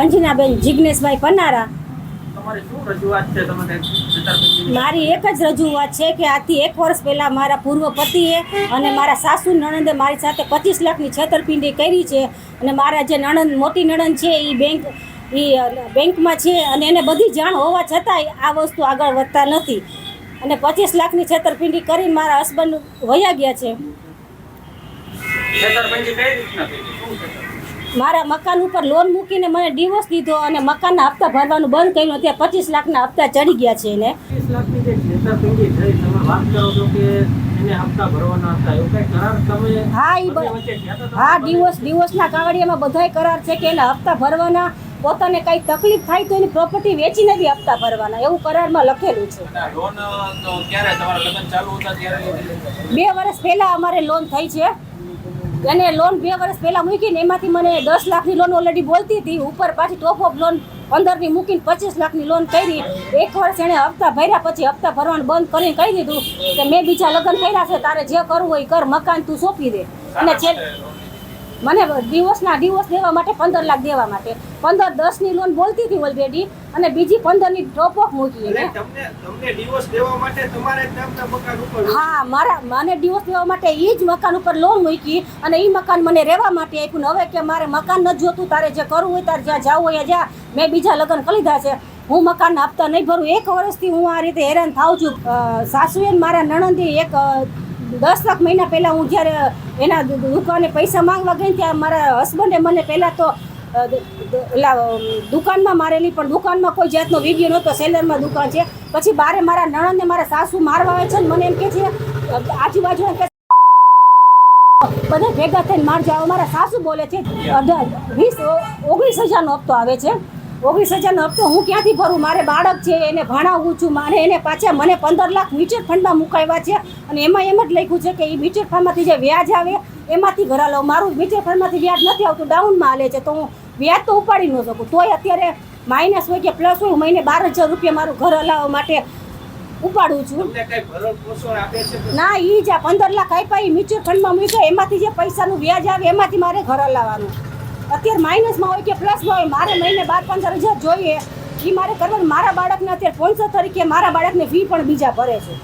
અંજનાબેન જિજ્ઞેશભાઈ પનારા? મારી એક જ રજૂઆત છે કે આજથી એક વર્ષ પહેલાં મારા પૂર્વ પતિએ અને મારા સાસુ નણંદે મારી સાથે પચીસ લાખની છેતરપિંડી કરી છે અને મારા જે નણંદ મોટી નણંદ છે એ બેંક એ બેંકમાં છે અને એને બધી જાણ હોવા છતાંય આ વસ્તુ આગળ વધતા નથી. અને પચીસ લાખની છેતરપિંડી કરીને મારા હસબન્ડ વયા ગયા છે. છેતરપિંડી કઈ રીતના છે મારા મકાન ઉપર લોન મૂકીને મને ડિવોર્સ દીધો અને મકાનના હપ્તા ભરવાનું બંધ કર્યું. ત્યાં પચીસ લાખના હપ્તા ચડી ગયા છે એને. ત્રીસ લાખની જે છેતરપિંડી થઈ તમે વાત કરો છો કે એને હપ્તા ભરવાના હતા એવું કઈ કરાર તમે? હા હતા હા ડિવોર્સ ડિવોર્સના કાવડિયામાં બધાય કરાર છે કે એના હપ્તા ભરવાના. પોતાને કઈ તકલીફ થાય તો એની પ્રોપર્ટી વેચીને બી હપ્તા ભરવાના. એવું કરારમાં લખેલું છે. અને આ લોન તો ક્યારે? તમારા લગ્ન ચાલુ હતા ત્યારે? લીધેલી? બે વર્ષ પહેલા અમારે લોન થઈ છે. એને લોન બે વર્ષ પહેલાં મૂકીને એમાંથી મને દસ લાખની લોન ઓલરેડી બોલતી હતી. ઉપર પાછી ટોપ ઓફ લોન પંદરની મૂકીને પચીસ લાખની લોન કરી. એક વર્ષ એણે હપ્તા ભર્યા પછી હપ્તા ભરવાનું બંધ કરીને કહી દીધું કે મેં બીજા લગ્ન કર્યા છે તારે જે કરવું હોય કર મકાન તું સોંપી દે. અને છે મને દિવસના ડિવોર્સ દેવા માટે પંદર લાખ દેવા માટે. પંદર દસની લોન બોલતી હતી ઓલરેડી અને બીજી પંદરની ટોપ ઓફ મૂકી હા મારા મને ડિવોર્સ દેવા માટે એ જ મકાન ઉપર લોન મૂકી અને એ મકાન મને રહેવા માટે આપ્યું ને હવે કે મારે મકાન નથી જોતું તારે જે કરવું હોય તારે જ્યાં જવું હોય જ્યાં મેં બીજા લગ્ન કરી લીધા છે. હું મકાન આપતા નહીં ભરું. એક વર્ષથી હું આ રીતે હેરાન થાઉં છું. સાસુએ મારા નણંદે એક દસ લાખ મહિના પહેલાં હું જ્યારે એના દુકાને પૈસા માંગવા ગઈ ત્યાં મારા હસબન્ડે મને પહેલાં તો એલા દુકાનમાં મારેલી, પણ દુકાનમાં કોઈ જાતનો વીડિયો નહોતો, સેલરમાં દુકાન છે. પછી બારે મારા નણંદને મારા સાસુ મારવા આવે છે ને મને એમ કે છે આજુબાજુ બધા ભેગા થઈને મારજો. આવો મારા સાસુ બોલે છે વીસ, ઓગણીસ હજારનો હપ્તો આવે છે. ઓગણીસ હજારનો હપ્તો હું ક્યાંથી ભરું? મારે બાળક છે એને ભણાવું છું. મારે એને પાછા મને પંદર લાખ મ્યુચ્યુઅલ ફંડમાં મુકાવ્યા છે. અને એમાં એમ જ લખ્યું છે કે એ મ્યુચ્યુઅલ ફંડમાંથી જે વ્યાજ આવે એમાંથી ઘરા લઉં. મારું મ્યુચ્યુઅલ ફંડમાંથી વ્યાજ નથી આવતું ડાઉનમાં હાલે છે. તો હું વ્યાજ તો ઉપાડી ન શકું. તોય અત્યારે માઇનસ હોય કે પ્લસ હોય હું મહિને બાર હજાર રૂપિયા મારું ઘર હલાવવા માટે ઉપાડું છું. ના એ જ પંદર લાખ આપ્યા એ મ્યુચ્યુઅલ ફંડમાં મૂક્યો. એમાંથી જે પૈસાનું વ્યાજ આવે એમાંથી મારે ઘર હલાવવાનું. અત્યારે માઇનસમાં હોય કે પ્લસમાં હોય, મારે મહિને બાર પંદર હજાર જોઈએ. એ મારે કરવાનું. મારા બાળકને અત્યારે સ્પોન્સર તરીકે મારા બાળકને ફી પણ બીજા ભરે છે.